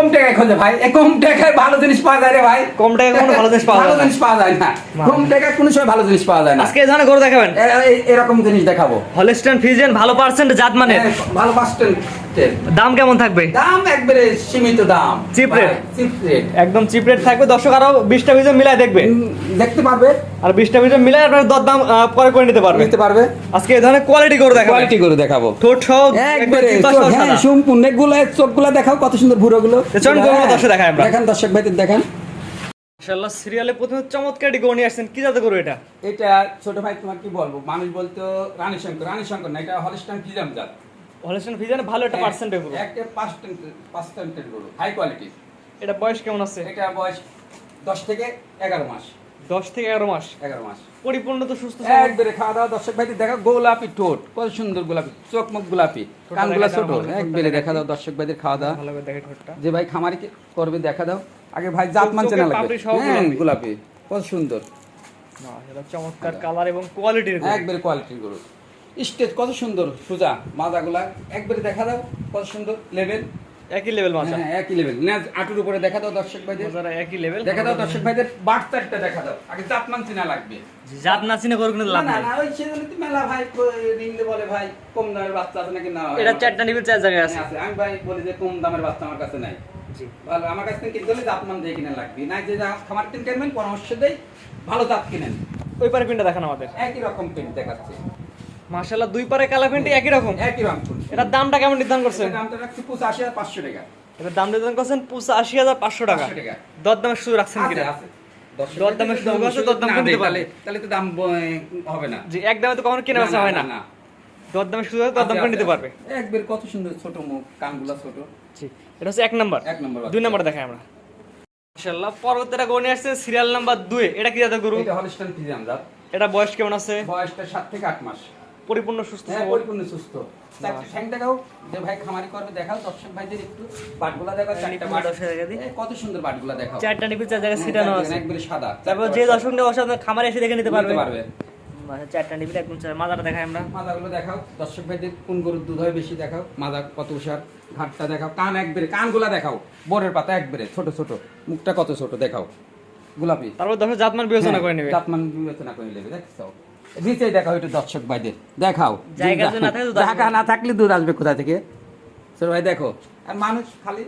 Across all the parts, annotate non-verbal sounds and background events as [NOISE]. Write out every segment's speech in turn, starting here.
কম টাকায় খোঁজে ভাই কম টাকায় ভালো জিনিস পাওয়া যায় রে ভাই। কম টাকায় কোনো ভালো জিনিস পাওয়া যায় ভালো জিনিস পাওয়া যায় না। কম টাকায় কোনো সময় ভালো জিনিস পাওয়া যায় না। আজকে জানা করে দেখাবেন? এরকম জিনিস দেখাবো। হলিস্টান ফিজিয়ান ভালো পার্সেন্ট জাত মানে ভালো স্ট্যান্ড দাম কেমন থাকবে? দাম একবারে সীমিত দাম? চিপ রেট একদম চিপ রেট থাকবে। দর্শক আরও বিশটা মিলাই দেখবে। দেখতে পারবে। আর বিশটা মিলাই আপনার দর দাম পরে করে নিতে পারবে। নিতে পারবে। আজকে এই ধরনের কোয়ালিটি গরু দেখাবেন কোয়ালিটি করে দেখাবো। ঠোঁট সহ একবারে হ্যাঁ সম্পূর্ণ এগুলো চোখগুলো দেখাও কত সুন্দর ভুরোগুলো। চলুন হ্যাঁ, দর্শক দেখাই আমরা। দেখান দর্শক ভাইদের দেখান। মাশাআল্লাহ সিরিয়ালে প্রথমে চমৎকার একটি গরু নিয়ে আসছেন। কি জাতের গরু এটা? এটা ছোট ভাই তোমার কি বলব? মানুষ বলতো রানী শঙ্কর রানী শঙ্কর না এটা হলিস্টান ফিজাম জাত। হলিস্টান ফিজিয়ান ভালো একটা পার্সেন্ট গরু। একটা পার্সেন্ট পার্সেন্টের গরু হাই কোয়ালিটি এটা বয়স কেমন আছে? এটা বয়স দশ থেকে এগারো মাস। দশ থেকে এগারো মাস? এগারো মাস। পরিপূর্ণ তো সুস্থ সবল। একবারে খাওয়া দাওয়া দর্শক ভাইদের দেখা গোলাপি ঠোঁট কত সুন্দর গোলাপি চোখ মুখ গোলাপি কানগুলা ছোট একবারে দেখা দাও দর্শক ভাইদের খাওয়া দাওয়া। ভালো করে দেখে ঠোঁটটা। যে ভাই খামারি কে- করবে দেখা দাও। আগে ভাই জাত মানছে না লাগবে হ্যাঁ গোলাপি। কত সুন্দর। মাশাআল্লাহ চমৎকার কালার এবং কোয়ালিটির একবারে কোয়ালিটির গরু। স্টেজ কত সুন্দর সোজা? মাজাগুলা একবারে দেখা দাও কত সুন্দর লেভেল একই লেভেল মাছ। হ্যাঁ একই লেভেল নেজ আটুর উপরে দেখা দাও দর্শক ভাইদের। মজারা একই লেভেল দেখা দাও দর্শক ভাইদের। বার্তারটা দেখা দাও। আগে জাত মানছি না লাগবে জাত না চিনে গরু কিন্তু লাভ না নাই। না ওই সেজন্য তো মেলা ভাই রিংলে বলে ভাই কম দামের বাচ্চা আছে নাকি? না এটা চারটা নিবিল চার জায়গায় আছে। আছে। আমি ভাই বলি যে কম দামের বাচ্চা আমার কাছে নাই। জি। ভালো আমার কাছে থেকে কিনতে হলে জাত মান দিয়ে কিনে লাগবে। না যে খামার কিন কিনবেন পরামর্শ দেই ভালো জাত কিনেন। ওই পারে পিনটা দেখান আমাদের। একই রকম প্রিন্ট দেখাচ্ছে। মাশাআল্লাহ দুই পারে একই রকম। একই রকম। এটার দামটা কেমন নির্ধারণ করছেন? দামটা রাখছি পঁচাশি হাজার পাঁচশো টাকা। এটার দাম নির্ধারণ করছেন পঁচাশি হাজার পাঁচশো টাকা। 500 টাকা। দর দামের সুযোগ রাখছেন আছে, কিনা? আছে। দর্শক দর দামের যদি আছে, দর দাম কমতে পারবে। তাহলে তো দাম হবে না। জি এক দামে তো কখনো কেনা বেচা হয় না। না দর দামের সুযোগ আছে, দর দাম করে নিতে পারবে। একবার কত সুন্দর ছোট মুখ কানগুলা ছোট। জি এটা হচ্ছে এক নাম্বার। এক নম্বর দুই নাম্বার দেখাই আমরা। মাশাআল্লাহ পরবর্তীটা গরু নিয়ে আসছে সিরিয়াল নাম্বার দুই। এটা কি জাতের গরু? এটা জাত। এটা বয়স কেমন আছে? বয়সটা সাত থেকে আট মাস। পরিপূর্ণ সুস্থ হ্যাঁ পরিপূর্ণ সুস্থ। চারটে ঠ্যাং দেখাও যে ভাই খামারি করবে দেখাও দর্শক ভাইদের একটু বাটগুলা দেখাও চারটা বাট। কত সুন্দর বাটগুলা দেখাও। চারটা নিপিল চার জায়গায় সিটানো আছে। একবারে সাদা তারপর যে দর্শক নেই অবশ্যই আপনার খামারে এসে দেখে নিতে পারবে। পারবে। চারটা নিপিল একদম চার। দেখাই আমরা। মাদাগুলো দেখাও দর্শক ভাইদের কোন গরুর দুধ হয় বেশি দেখাও। মাদা কত উষার ঘাটটা দেখাও। কান একবারে কানগুলা দেখাও। বোরের পাতা একবারে ছোট ছোট। মুখটা কত ছোট দেখাও। গোলাপি। তারপর দর্শক জাতমান বিবেচনা হ্যাঁ, করে নেবে। জাতমান বিবেচনা করে নেবে দেখছ? নিচে দেখাও একটু দর্শক ভাইদের। দেখাও। জায়গা না থাকলে দুধ আসবে। কোথা থেকে? ভাই দেখো। আর মানুষ খালি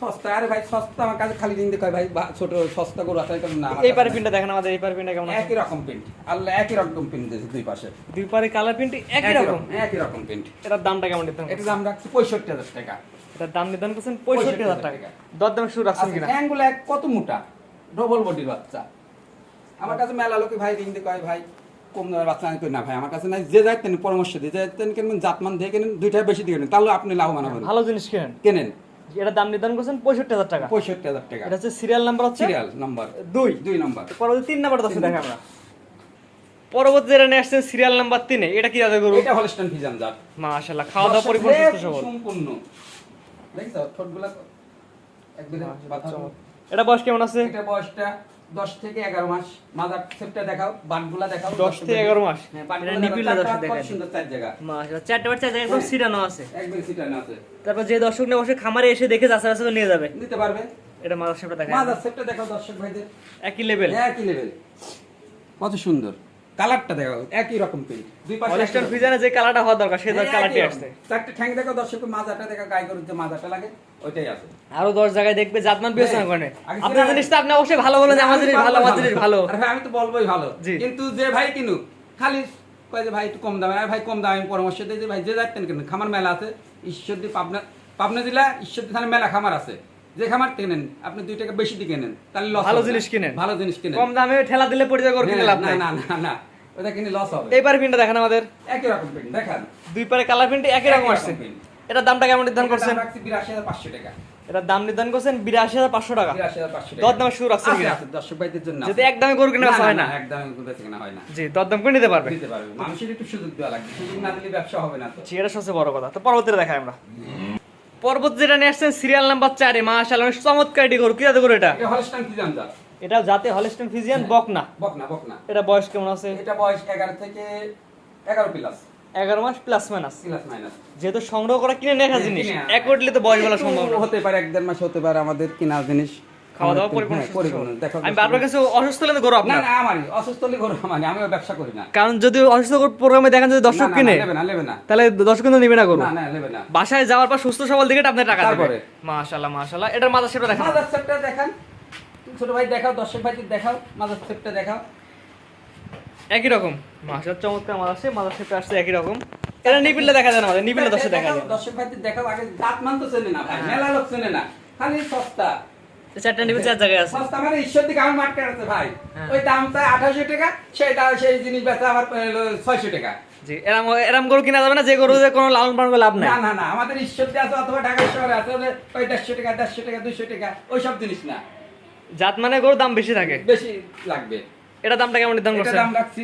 সস্তা। আরে ভাই সস্তা আমার কাছে খালি দিন ভাই ছোট সস্তা গরু আছে কেন না এই পারে পিনটা দেখেন আমাদের এই পারে পিনটা কেমন একই রকম প্রিন্ট। আল্লাহ একই রকম প্রিন্ট দিয়েছে দুই পাশে। দুই পারে কালার প্রিন্ট একই রকম? একই রকম প্রিন্ট। এটার দামটা কেমন নিতে এটার দাম রাখছি পঁয়ষট্টি হাজার টাকা। এটার দাম নির্ধারণ করছেন পঁয়ষট্টি হাজার টাকা। টাকা। দর দামে শুরু রাখছেন কিনা? হ্যাংগুলো এক কত মোটা? ডবল বডির বাচ্চা। আমার কাছে মেলা লোকে ভাই রিং দিয়ে কয় ভাই কম দামের বাচ্চা আমি কই না ভাই। আমার কাছে নাই যে যায় তেন পরামর্শ দিয়ে যায় তেন কেন জাতমান দিয়ে কেনেন দুইটা বেশি দিয়ে কেনেন তাহলে আপনি লাভবান হবেন। ভালো জিনিস কেনেন? কেনেন? এটার দাম নির্ধারণ করছেন পঁয়ষট্টি হাজার টাকা। পঁয়ষট্টি হাজার টাকা। এটা হচ্ছে সিরিয়াল নাম্বার হচ্ছে সিরিয়াল নাম্বার দুই। দুই নাম্বার পরবর্তী তিন নাম্বার দশে দেখে আমরা। পরবর্তী যেটা নিয়ে আসছেন সিরিয়াল নাম্বার তিনে এটা কি যাতে গরু এটা হলস্টান ফিজান জাত। মাশাআল্লাহ খাওয়া দাওয়া পরিপূর্ণ সুস্থ সবল সম্পূর্ণ। দেখছ ঠোঁটগুলা একবারে এটা বয়স কেমন আছে? এটা বয়সটা দশ থেকে এগারো মাস মাদার সেপটা দেখাও বাটগুলা দেখাও দশ থেকে এগারো মাস। হ্যাঁ, কত সুন্দর চার জায়গা। মাশাআল্লাহ চারটে বার চার জায়গা একদম সিটানো আছে। একদম সিটানো আছে। তারপর যে দর্শক নিয়ে বসে খামারে এসে দেখে যাচাই বাছাই নিয়ে যাবে। নিতে পারবে। এটা মাদার সেপটা দেখাও মাদার সেপটা দেখাও দর্শক ভাইদের। একই লেভেল একই লেভেল কত সুন্দর। কালারটা একই রকম দুই পাশে যে কালারটা হওয়া দরকার সেই হ্যাঁ, কালারটি আসছে। চারটে ঠ্যাং দেখো দর্শক মাজাটা দেখো গাই গরুর যে মাজাটা লাগে ওইটাই আছে। আরও দশ জায়গায় দেখবে জাতমান বিবেচনা হ্যাঁ। করে আপনার জিনিসটা আপনি অবশ্যই ভালো বলেন যে আমার জিনিস ভালো আমার জিনিস ভালো। আরে আমি তো বলবোই ভালো। কিন্তু যে ভাই কিনুক খালি কয় যে ভাই একটু কম দামে আরে ভাই কম দামে পরামর্শ দিই যে ভাই যে যাচ্ছেন কিনুন খামার মেলা আছে ঈশ্বরদী পাবনা পাবনা জেলা ঈশ্বরদী থানা মেলা খামার আছে। যে খামার কেনেন আপনি দুই টাকা বেশি দিয়ে কেনেন তাহলে ভালো জিনিস কিনেন। ভালো জিনিস কিনেন। কম দামে ঠেলা দিলে পরিচয় যাবে কিনে লাভ না না না না। ওটা কিনে লস হবে। পিনটা দেখেন আমাদের। একই রকম দেখান। দুই পারে কালার প্রিন্ট একই রকম আসছে। এটার দামটা কেমন নির্ধারণ করছেন? বিরাশি হাজার পাঁচশো টাকা। এটার দাম নির্ধারণ করছেন বিরাশি হাজার পাঁচশো টাকা। বিরাশি হাজার পাঁচশো টাকা। দর দামে শুরু রাখছেন কিনা? দর্শক ভাইদের জন্য যদি। একদমে গরু কিনে হয় না। একদমই কেনা হয় না। জি দরদাম করে নিতে পারবে। দিতে পারবে। মানুষের একটু সুযোগ দেওয়া লাগবে। সুযোগ না দিলে ব্যবসা হবে না তো। জি এটা সবচেয়ে বড় কথা। তো পরবর্তীতে দেখাই আমরা। পরবর্তী যেটা নিয়ে আসছেন সিরিয়াল নাম্বার চারে। মাশাআল্লাহ চমৎকার এটি গরু। কি গরু এটা? হলস্টাইন কি এটা জাতে হলিস্টন ফিজিয়ান বক না বক না বক না এটা বয়স কেমন আছে? এটা বয়স এগারো থেকে এগারো প্লাস এগারো মাস প্লাস মাইনাস প্লাস মাইনাস যেহেতু সংগ্রহ করা কিনে নেওয়া জিনিস কিনে একটলি তো বয়স বলা সম্ভব না হতে পারে এক দেড় মাস হতে পারে আমাদের কিনা জিনিস। খাওয়া দাওয়া পরিপূর্ণ হ্যাঁ, পরিপূর্ণ। দেখো আমি বারবার কাছে অসুস্থ হলে গরু না আপনার। না আমারই। অসুস্থ হলে গরু আমারই আমিও ব্যবসা করি না। কারণ যদি অসুস্থ প্রোগ্রামে দেখেন যদি দর্শক না, না, কিনে না, নেবে না নেবে না। তাহলে দর্শক কিন্তু নিবে না গরু। না না নেবে না। বাসায় যাওয়ার পর সুস্থ সবল দিকে আপনার টাকা দেবে। তারপরে? মাশাআল্লাহ মাশাআল্লাহ। এটার মাথা সেটা দেখেন। মাদার সেপটা দেখান। ছোট ভাই দেখাও দর্শক ভাই দেখাও মাদার সেপটা দেখাও। একই রকম। মাশাআল্লাহ চমৎকার মাথা সে মাথা সেটা আসছে একই রকম। এটা দেখা যায় না আমাদের দর্শক দেখা যায় দর্শক ভাই দেখাও আগে দাঁত মান তো চেনে না ভাই মেলা লোক চেনে না খালি সস্তা। চারটা নিপিল চার জায়গায় আছে। সস্তা মানে ঈশ্বর দিকে আমার মার্কেট আছে ভাই। হ্যাঁ। ওই দাম চাই আঠাশশো টাকা সেটা সেই জিনিস বেচা আমার ছয়শো টাকা। জি এরম এরম গরু কিনা যাবে না যে গরু কোনো লালন পালন লাভ নাই। না না না আমাদের ঈশ্বর আছে অথবা ঢাকা শহরে আছে ওই দেড়শো টাকা দেড়শো টাকা দুইশো টাকা ওই সব জিনিস না। জাত মানে গরুর দাম বেশি থাকে। বেশি লাগবে। এটা দামটা কেমন নির্ধারণ এটা দাম রাখছি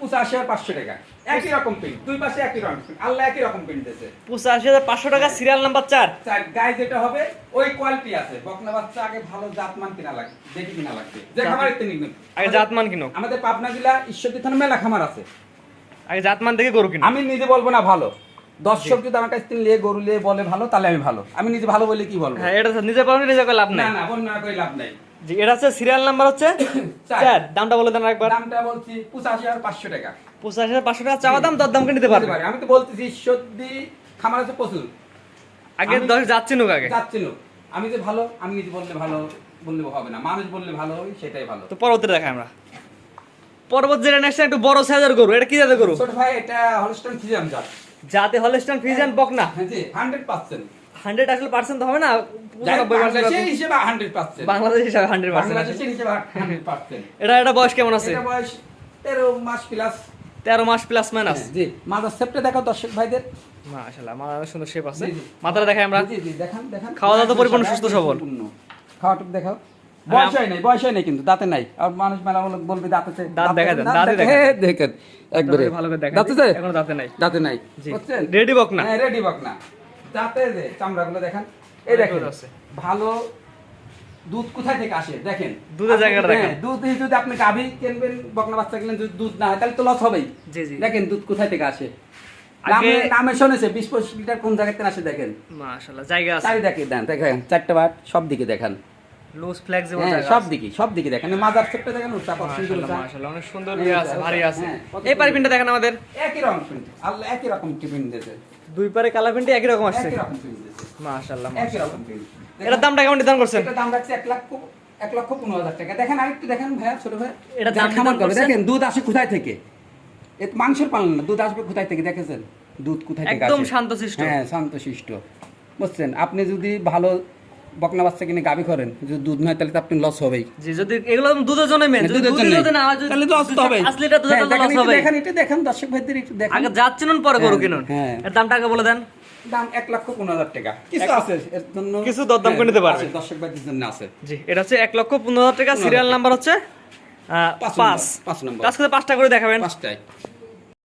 পঁচাশি আর পাঁচশো টাকা। একই রকম প্রিন্ট দুই পাশে একই রকম। আল্লাহ একই রকম প্রিন্ট দিয়েছে। পঁচাশি হাজার পাঁচশো টাকা সিরিয়াল নাম্বার চার। চার গায়ে যেটা হবে ওই কোয়ালিটি আছে। বকনা বাচ্চা আগে ভালো জাতমান কিনা লাগবে দেখে কিনা লাগবে। যে খামারের তিনি। আগে জাতমান কিনো আমাদের পাবনা জেলা ঈশ্বরদী থানা মেলা খামার আছে। আগে জাতমান দেখে গরু কিনো আমি নিজে বলব না ভালো। দর্শক যদি আমার কাছ নিয়ে গরু নিয়ে বলে ভালো তাহলে আমি ভালো। আমি নিজে ভালো বলে কি বলব? হ্যাঁ এটা নিজে পালন নিজে লাভ না নাই। না বন্যা করে লাভ নাই। জি এটা হচ্ছে সিরিয়াল নাম্বার হচ্ছে [COUGHS] চার। দামটা বলে দেন একবার দামটা বলছি পঁচাশি আর পাঁচশো টাকা। পঁচাশি হাজার পাঁচশো টাকা। চাওয়া দাম দামকে নিতে পারবে। আমি তো বলতেছি ঈশ্বরদী খামার আছে প্রচুর। আগে দশ যাচ্ছি নুক আগে। যাচ্ছিল। আমি যে ভালো আমি নিজে বললে ভালো বললে হবে না। মানুষ বললে ভালো সেটাই ভালো। তো পরবর্তী দেখাই আমরা। পরবর্তী যেটা নেক্সট একটু বড় সাইজের গরু। এটা কি জাতের গরু? ছোট ভাই এটা হলস্টন ফিজাম জাত। যাতে হলস্টান ফিজিয়ান বকনা। হ্যাঁ জি হান্ড্রেড পার্সেন্ট হান্ড্রেড আসলে পার্সেন্ট হবে না বাংলাদেশ হিসাবে হান্ড্রেড পার্সেন্ট। এটা এটা বয়স কেমন আছে? বয়স তেরো মাস প্লাস তেরো মাস প্লাস মাইনাস জি। মাদার সেপটা দেখাও দর্শক ভাইদের। মাশাআল্লাহ মাথা সুন্দর শেপ আছে। মাথাটা দেখাই আমরা। জি জি দেখান দেখান। খাওয়া দাওয়া তো পরিপূর্ণ সুস্থ সবল। খাওয়াটুকু দেখাও। বয়স হয় নাই বয়স হয় নাই কিন্তু দাঁতে নাই। আর মানুষ মেলা বলে- বলবে দাঁতে দাঁত দেখা দেন, দাঁতে দেখে দেখা দেখেন একবারে। ভালো করে দেখেন দাঁতে এখনও দাঁতে নাই। দাঁতে নাই। বুঝছেন? রেডি বকনা। হ্যাঁ রেডি বক না দাঁতে যে চামড়াগুলো দেখেন এই দেখেন। ভালো দুধ কোথায় থেকে আসে? দেখেন। দুধের জায়গাটা দেখেন। হ্যাঁ, দুধ যদি আপনি গাভী কিনবেন বকনা বাচ্চা কিনবেন যদি দুধ না হয় তাহলে তো লস হবেই। জি জি। দেখেন দুধ কোথায় থেকে আসে। আগে- নামে নামে শুনেছে বিশ পঁচিশ লিটার কোন জায়গা থেকে আসে দেখেন। মাশাআল্লাহ জায়গা আছে। চারি দেখে দেখেন চারটে বাট সব দিকে দেখান। লুজ ফ্লেক্সিবল হ্যাঁ সব দিকে সব দিকে দেখেন। সেপটা দেখেন উচ্চা কত সুন্দর মাশাআল্লাহ অনেক সুন্দর আছে ভারী আছে। হ্যাঁ, এই পারিপিনটা দেখেন আমাদের। একই রকম প্রিন্ট আল্লাহ একই রকম দিয়েছে। দুই পারে কালা প্রিন্টে একই রকম আসছে। একই রকম প্রিন্ট দিয়েছে। মাশাআল্লাহ একই রকম প্রিন্ট এটার দামটা কেমন নির্ধারণ করছেন? এটা দাম রাখছে এক লক্ষ এক লক্ষ পনেরো হাজার টাকা। দেখেন আরেকটু দেখেন ভাইয়া ছোট ভাই এটা দাম খামার নির্ধারণ দেখেন দুধ আসে কোথায় থেকে? এ মাংসের পালন না দুধ আসবে কোথায় থেকে দেখেছেন? দুধ কোথায় থেকে একদম আসে? শান্তশিষ্ট। হ্যাঁ শান্তশিষ্ট। বুঝছেন আপনি যদি ভালো বকনা বাচ্চা কিনে গাবি করেন যদি দুধ নয় তাহলে তো আপনি লস হবেই। জি যদি এগুলো দুধের জন্য মেন যদি দুধের জন্য যদি না হয় তাহলে লস তো হবে। পাঁচ লিটার দুধের হ্যাঁ, দেখেন লস হবে দেখেন এটা দেখেন দর্শক ভাইদের একটু দেখেন। আগে যাচ্ছিলেন পরে গরু হ্যাঁ, কিনুন। হ্যাঁ। এর দামটা আগে বলে দেন। দাম এক লক্ষ পনেরো হাজার টাকা। কিছু আছে এর জন্য কিছু দরদাম করে নিতে পারবে। দর্শক ভাইদের জন্য আছে। জি এটা হচ্ছে এক লক্ষ পনেরো হাজার টাকা। সিরিয়াল নাম্বার হচ্ছে আহ, পাঁচ পাঁচ। নম্বর, পাঁচ নম্বর। আজকে পাঁচটা করে দেখাবেন। পাঁচটায়।